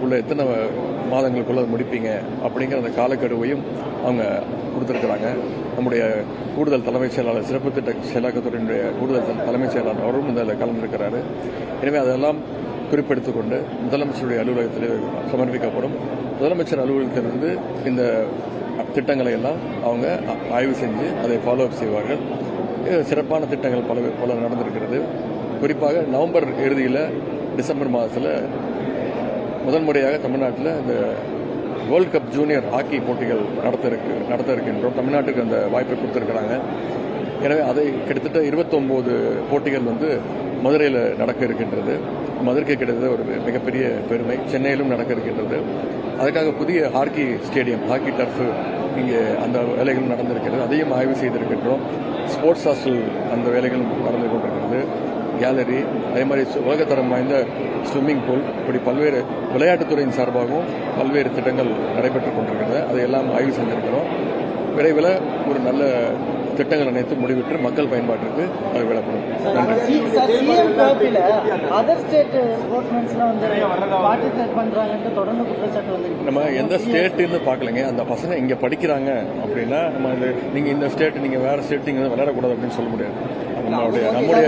நாளுக்குள்ள எத்தனை மாதங்களுக்குள்ள அதை முடிப்பீங்க அப்படிங்கிற அந்த காலக்கெடுவையும் அவங்க கொடுத்துருக்குறாங்க. நம்முடைய கூடுதல் தலைமைச் செயலாளர் சிறப்பு திட்ட செயலாக்கத்துறையினுடைய கூடுதல் தலைமைச் செயலாளர் அவரும் இதில் கலந்திருக்கிறாரு. எனவே அதெல்லாம் குறிப்பெடுத்து கொண்டு முதலமைச்சருடைய அலுவலகத்தில் சமர்ப்பிக்கப்படும். முதலமைச்சர் அலுவலகத்திலிருந்து இந்த திட்டங்களை எல்லாம் அவங்க ஆய்வு செஞ்சு அதை ஃபாலோ அப் செய்வார்கள். சிறப்பான திட்டங்கள் பல பல நடந்திருக்கிறது. குறிப்பாக நவம்பர் இறுதியில் டிசம்பர் மாதத்தில் முதல் முறையாக தமிழ்நாட்டில் இந்த வேர்ல்ட் கப் ஜூனியர் ஹாக்கி போட்டிகள் நடத்த இருக்கு நடத்த இருக்கின்றோம் தமிழ்நாட்டுக்கு அந்த வாய்ப்பை கொடுத்துருக்கிறாங்க. எனவே அதை கிட்டத்தட்ட 29 போட்டிகள் வந்து மதுரையில் நடக்க இருக்கின்றது மதுரைக்கு கிடைத்தது ஒரு மிகப்பெரிய பெருமை. சென்னையிலும் நடக்க இருக்கின்றது அதுக்காக புதிய ஹாக்கி ஸ்டேடியம் ஹாக்கி டர்ஃபு இங்கே அந்த வேலைகளும் நடந்திருக்கிறது. அதையும் ஆய்வு செய்திருக்கின்றோம். ஸ்போர்ட்ஸ் ஹாஸ்டல் அந்த வேலைகளும் நடந்து கொண்டிருக்கிறது. கேலரி அதே மாதிரி உலகத்தரம் வாய்ந்த ஸ்விம்மிங் பூல் இப்படி பல்வேறு விளையாட்டுத்துறையின் சார்பாகவும் பல்வேறு திட்டங்கள் நடைபெற்றுக் கொண்டிருக்கிறது. அதையெல்லாம் ஆய்வு செஞ்சிருக்கிறோம். விரைவில் ஒரு நல்ல திட்டங்கள் அனைத்து முடிவிட்டு மக்கள் பயன்பாட்டிற்கு விடப்படும் நம்ம எந்த ஸ்டேட்டுன்னு பார்க்கலங்க. அந்த பசங்க இங்கே படிக்கிறாங்க அப்படின்னா நம்ம நீங்கள் இந்த ஸ்டேட் நீங்கள் வேறு ஸ்டேட் வந்து விளையாடக்கூடாது அப்படின்னு சொல்ல முடியாது. நம்மளுடைய நம்முடைய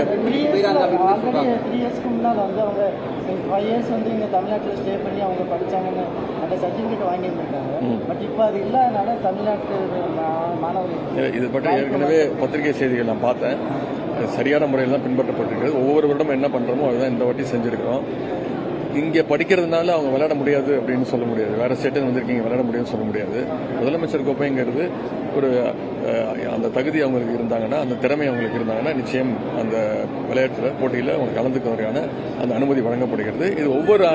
ஃபைவ் இயர்ஸ் வந்து இங்கே தமிழ்நாட்டில் ஸ்டே பண்ணி அவங்க படிச்சாங்கன்னு அந்த சர்டிஃபிகேட் வாங்கியிருந்திருக்காங்க. பட் இப்போ அது இல்லாதனால தமிழ்நாட்டு மாணவர்கள் இது பற்றி ஏற்கனவே பத்திரிகை செய்திகள் நான் பார்த்தேன். சரியான முறையில் தான் பின்பற்றப்பட்டிருக்கிறது. ஒவ்வொரு வருடம் என்ன பண்ணுறோமோ அதுதான் இந்த வாட்டி செஞ்சுருக்கிறோம். இங்கே படிக்கிறதுனால அவங்க விளையாட முடியாது அப்படின்னு சொல்ல முடியாது. வேற ஸ்டேட்டு வந்திருக்கீங்க விளையாட முடியும்னு சொல்ல முடியாது. முதலமைச்சர் கோப்பைங்கிறது ஒரு அந்த தகுதி அவங்களுக்கு இருந்தாங்கன்னா அந்த திறமை அவங்களுக்கு இருந்தாங்கன்னா நிச்சயம் அந்த விளையாட்டுல போட்டியில் அவங்க கலந்துக்கிறதுக்கான அந்த அனுமதி வழங்கப்படுகிறது. இது ஒவ்வொரு